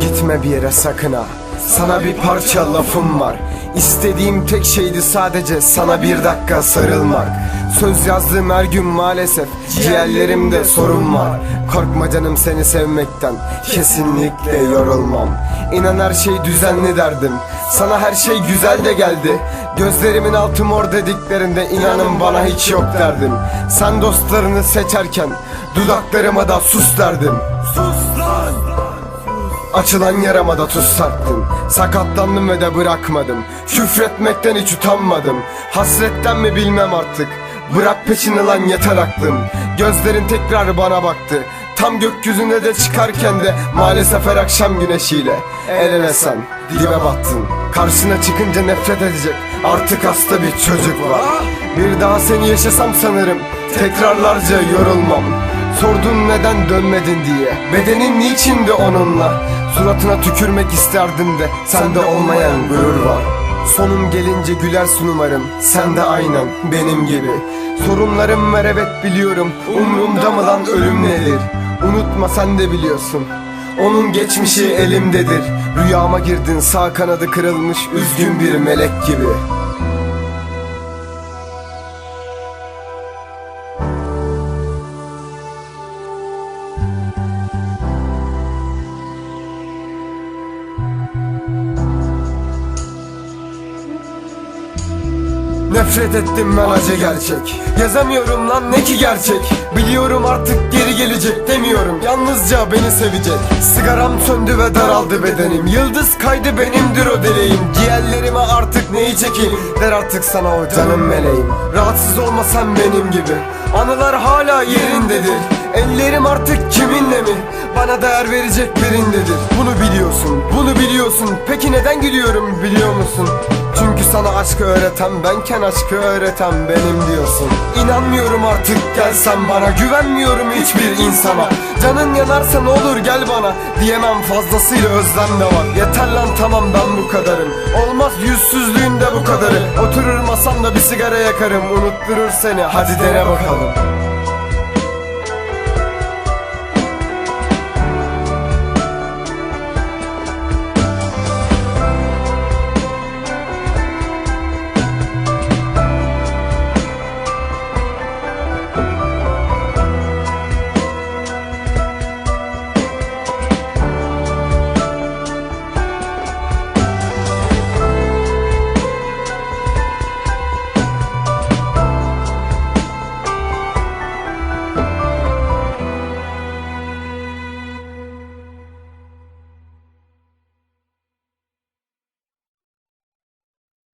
Gitme bir yere sakın ha. Sana bir parça lafım var. İstediğim tek şeydi sadece sana bir dakika sarılmak. Söz yazdığım her gün maalesef Ciğerlerimde sorun var. Korkma canım seni sevmekten Kesinlikle yorulmam. İnan her şey düzenli derdim. Sana her şey güzel de geldi. Gözlerimin altı mor dediklerinde inanın bana hiç yok derdim. Sen dostlarını seçerken Dudaklarıma da sus derdim. Sus Açılan yarama da tuz serptim Sakatlandım ve de bırakmadım. Küfretmekten hiç utanmadım. Hasretten mi bilmem artık. Bırak peşini lan yeter aklım Gözlerin tekrar bana baktı. Tam gökyüzünde de çıkarken de Maalesef her akşam güneşiyle El ele sen dibe battın. Karşına çıkınca nefret edecek Artık hasta bir çocuk var. Bir daha seni yaşasam sanırım Tekrarlarca yorulmam Sordun neden dönmedin diye. Bedenin niçindi onunla? Suratına tükürmek isterdim de Sende olmayan gurur var. Sonum gelince gülersin umarım Sen de aynen benim gibi. Sorunlarım var evet biliyorum Umrumda mı lan ölüm nedir? Unutma sen de biliyorsun. Onun geçmişi elimdedir. Rüyama girdin sağ kanadı kırılmış Üzgün bir melek gibi Nefret ettim ben acı gerçek. Yazamıyorum lan ne ki gerçek. Biliyorum artık geri gelecek demiyorum. Yalnızca beni sevecek. Sigaram söndü ve daraldı bedenim. Yıldız kaydı benimdir o dileğim Ciğerlerime artık neyi çekeyim? Der artık sana o canım meleğim. Rahatsız olmasan benim gibi. Anılar hala yerindedir. Ellerim artık kiminle mi? Bana değer verecek birindedir. Bunu biliyorsun, bunu biliyorsun. Peki neden gülüyorum biliyor musun? Sana aşkı öğreten benken aşkı öğreten benim diyorsun. İnanmıyorum artık gelsen bana. Güvenmiyorum hiçbir insana. Canın yanarsa ne olur gel bana. Diyemem fazlasıyla özlem de var. Yeter lan tamam ben bu kadarım. Olmaz yüzsüzlüğün de bu kadarı. Oturur masamda bir sigara yakarım. Unutturur seni. Hadi dene bakalım